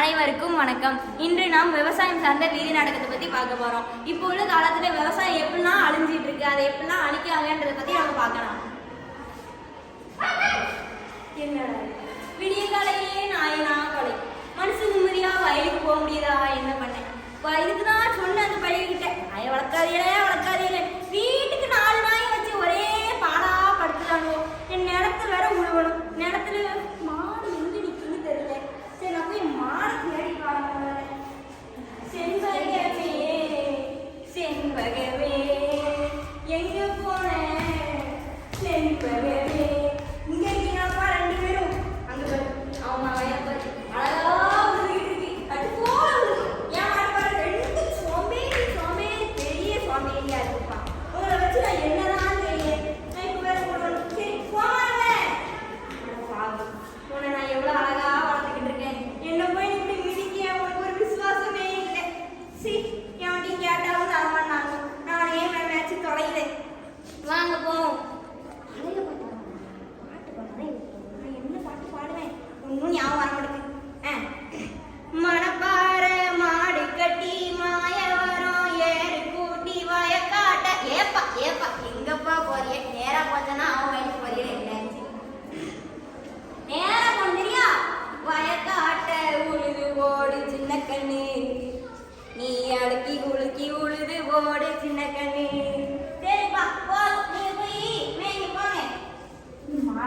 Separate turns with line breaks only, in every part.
அனைவருக்கும் வணக்கம். இன்று நாம் விவசாயம் சார்ந்த வீதி நாடகத்தை பத்தி பார்க்க போறோம். இப்போ உள்ள காலத்துல விவசாயம் எப்படிலாம் அழிஞ்சிட்டு இருக்கு அதை எப்படிலாம் அழிக்காங்கன்றதை பத்தி நம்ம பார்க்கலாம். என்னடா விடிய காலையிலே நாயனா கொலை. மனசு நிம்மதியா வயலுக்கு போக முடியுதா? என்ன பண்ணேன்? வ- இதுக்கு தான் சொன்ன அந்த பையன்கிட்ட. நாயை வளர்க்காதீங்களே வளர்க்காதீங்களே. வீட்டுக்கு நாலு நாய் வச்சு ஒரே பாடா படுத்துட்டாங்க என் நிலத்தை வேற உழுவணும். நிலத்துல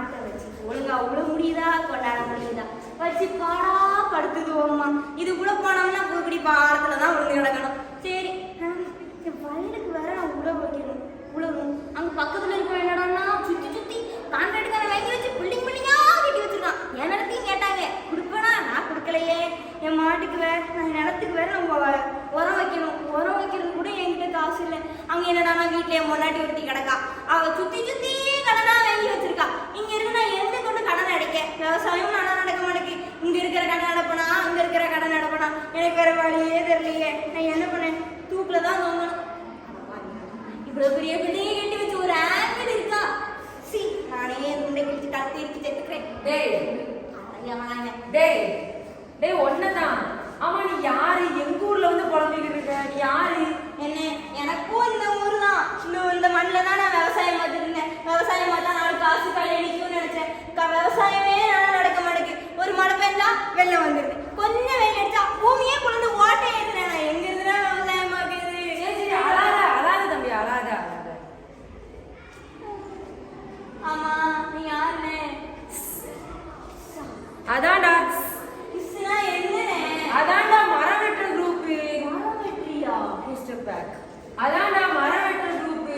மாட்டை வச்சு ஒழுங்கா உழ முடியுதா? கொண்டாட முடியுதா? வச்சு பாடா படுத்துது அம்மா இது உள்ள போனோம்னா இப்படி பாரத்துல தான் ஒழுங்கு நடக்கணும். சரி என் வயலுக்கு வேற நான் உழ வைக்கணும். உழவும் அங்க பக்கத்துல இருக்க என்னடான்னா சுத்தி சுத்தி கான்ட்ராக்டுக்கார வாங்கி வச்சு பில்டிங் பில்டிங்கா கட்டி வச்சிருக்கான். என் நிலத்தையும் கேட்டாங்க. கொடுப்பேனா? நான் கொடுக்கலையே. என் மாட்டுக்கு வேற நான் நிலத்துக்கு வேற நம்ம வ- உரம் வைக்கணும். உரம் வைக்கிறது கூட என்கிட்ட காசு இல்லை. அங்க என்னடா வீட்டுல என் முன்னாடி ஒருத்தி கிடக்கா. அவ சுத்தி சுத்தி கடனா அடைக்க விவசாயம் நல்லா நடக்க மாட்டேங்குது. இங்க இருக்கிற கடன் அடைப்பனா அங்க இருக்கிற கடன் அடைப்பனா எனக்கு வேற வழியே தெரியலையே. நான் என்ன பண்ணேன்? தூக்குல தான் வாங்கணும் இவ்வளவு பெரிய பிள்ளையை கட்டி வச்சு ஒரு ஆங்கிள் இருக்கா? சி நானே துண்டை கிழிச்சு கத்தி இருக்கு செத்துக்கிறேன்.
டேய். டேய். டேய் ஒன்னதான் ஆமா நீ யாரு? எங்க ஊர்ல வந்து புலம்பிக்கிட்டு இருக்க நீ யாரு
என்ன எனக்கும் இந்த ஊர் தான் இந்த இந்த மண்ணில் தான் நான் விவசாயம் பார்த்துட்டு இருந்தேன் விவசாயம் பார்த்தா நாலு காசு கையில் நிற்கும்னு நினைச்சேன் க- விவசாயமே நல்லா நடக்க மாட்டேங்குது ஒரு மழை பெஞ்சா வெள்ளம் வந்துடுது கொஞ்சம் வெயில் அடிச்சா பூமியே குளிர்ந்து ஓட்டை ஏற்றுறேன் நான் எங்க இருந்துடா விவசாயம் பார்க்குறது
சரி சரி அழாத அழாத தம்பி அழாத அழாத
ஆமா நீ யாருன்னு
அதான்டா
இஸ்னா என்னண்ணே
அதான்டா மரம் வெட்டுற குரூப்
மரம் வெட்டுறியா
ஸ்டெப் பேக் அதான்டா மரம் வெட்டுற குரூப்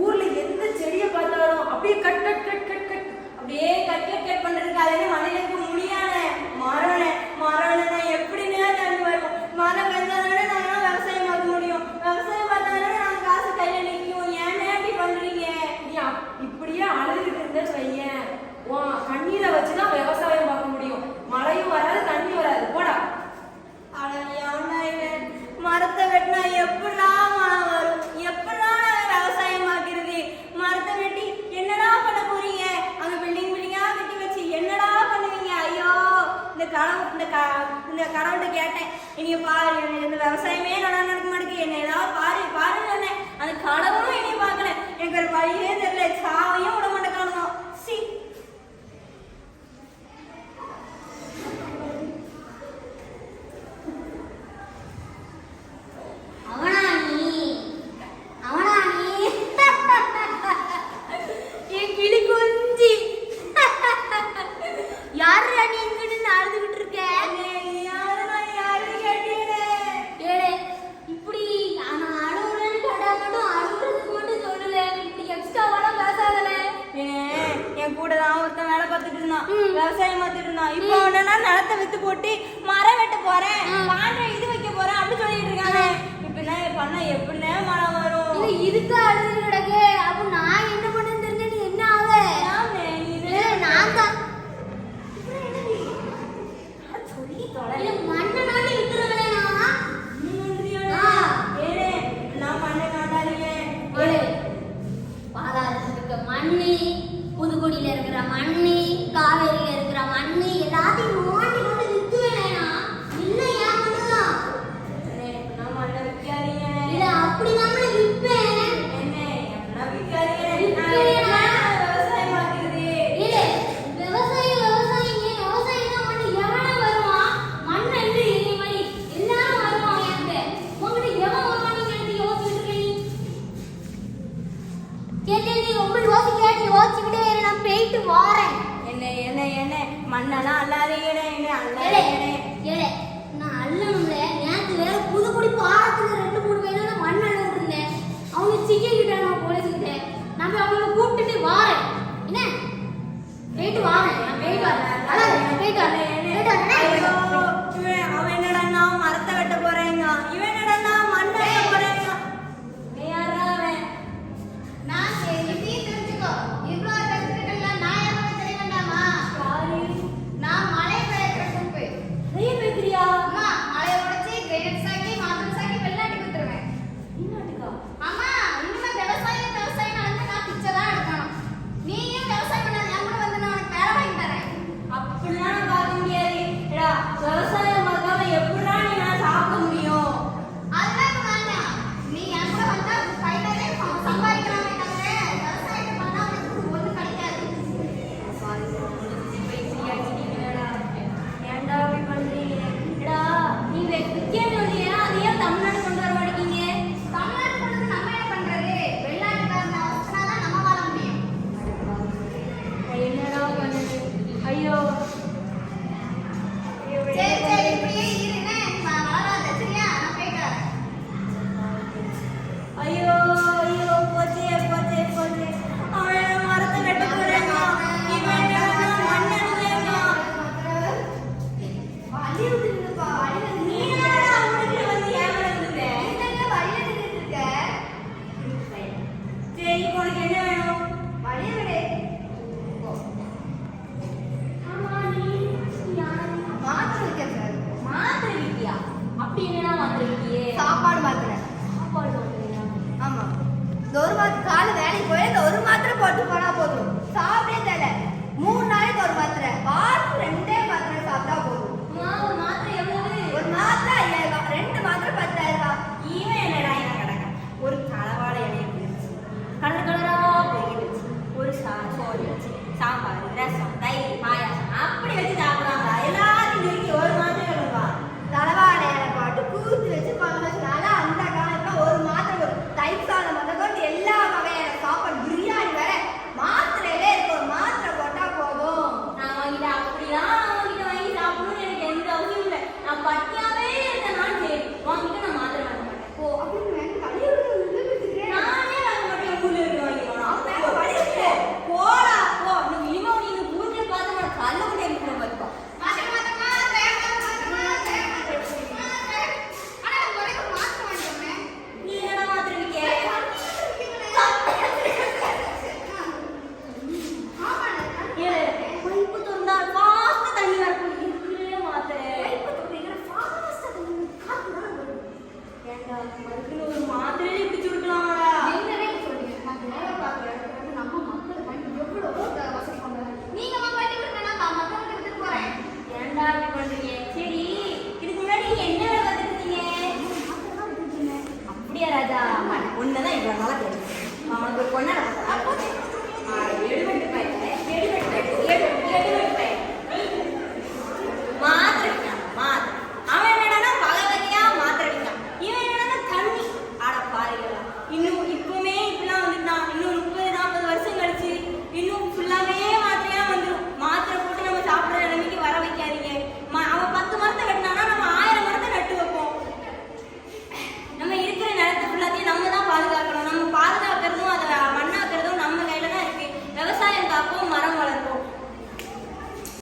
ஊர்ல எந்த செடியை பார்த்தாலும் அப்படியே cut cut cut cut cut
அப்படியே கட் கட் கட் பண்றதுக்கு அது மண்ணில் இருக்க முடியாத மரண மரண எப்படின்னு தண்ணி வரும் மழை பெஞ்சாதானே நாங்க விவசாயம் பார்க்க முடியும் விவசாயம் பார்த்தாதானே நாங்க காசு கையில நிற்கும் ஏன்னு அப்படி பண்றீங்க
நீ அப்- இப்படியே அழுதுகிட்டு இருந்தேன்னு வையேன் உன் கண்ணீரை வச்சுதான் விவசாயம் பார்க்க முடியும் மழையும் வராது தண்ணி வராது போடா
அட எவன்டா இவன்? மரத்தை வெட்டினா எப்படிலாம் மழை வரும் எப்படிலாம் நாங்க விவசாயம் பார்க்கிறது மரத்தை வெட்டி என்னடா பண்ண போறீங்க அங்க பில்டிங் பில்டிங்கா கட்டி வச்சு என்னடா பண்ணுவீங்க ஐயோ இந்த கனவு இந்த க கடவுள்கிட்ட கேட்டேன். இனிய பாரு இந்த விவசாயமே நல்லா நடக்க மாட்டேங்குது. என்ன ஏதாவது பாரு பாருன்னு சொன்னேன். அந்த கடவுளும் என்னையும் பார்க்கல. எனக்கு ஒரு வழியே தெரியல. சாவையும் விட மாட்டேன் கூட தான் ஒருத்தன் வேலை பார்த்துட்டு இருந்தான். விவசாயம் பார்த்துட்டு இருந்தான். இப்போ உடனே நிலத்தை வித்து போட்டு மரம் வெட்ட போறேன். காண்ட இது வைக்க போறேன் அப்படி சொல்லிட்டு இருக்காங்க இப்ப என்ன பண்ண எப்படின்னே மரம் வரும்.
இதுக்கு அழுது கிடக்கு
இந்த ஒரு மாத்திர கால வேலைக்கு போய்
இந்த ஒரு மாத்திரை போட்டு போனா போதும். சாப்பிடே தெரியல மூணு
நாளைக்கு ஒரு மாத்திரை. வாரத்துக்கு ரெண்டே மாத்திரை சாப்பிட்டா போதும். ஒரு மாத்திரை
எவ்வளவு? ஒரு மாத்திரை ஐயாயிரம் ரூபாய். ரெண்டு மாத்திரை பத்தாயிரம் ரூபாய். இவன் என்னடா என்ன கிடக்க ஒரு
தளவாட இலையை
போயிடுச்சு கலர்
கலரா போயிடுச்சு ஒரு சோறு வச்சு சாம்பார் ரசம் தயிர் பாயாசம். அப்படி வச்சு మనకు నువ్వు మాత్రమే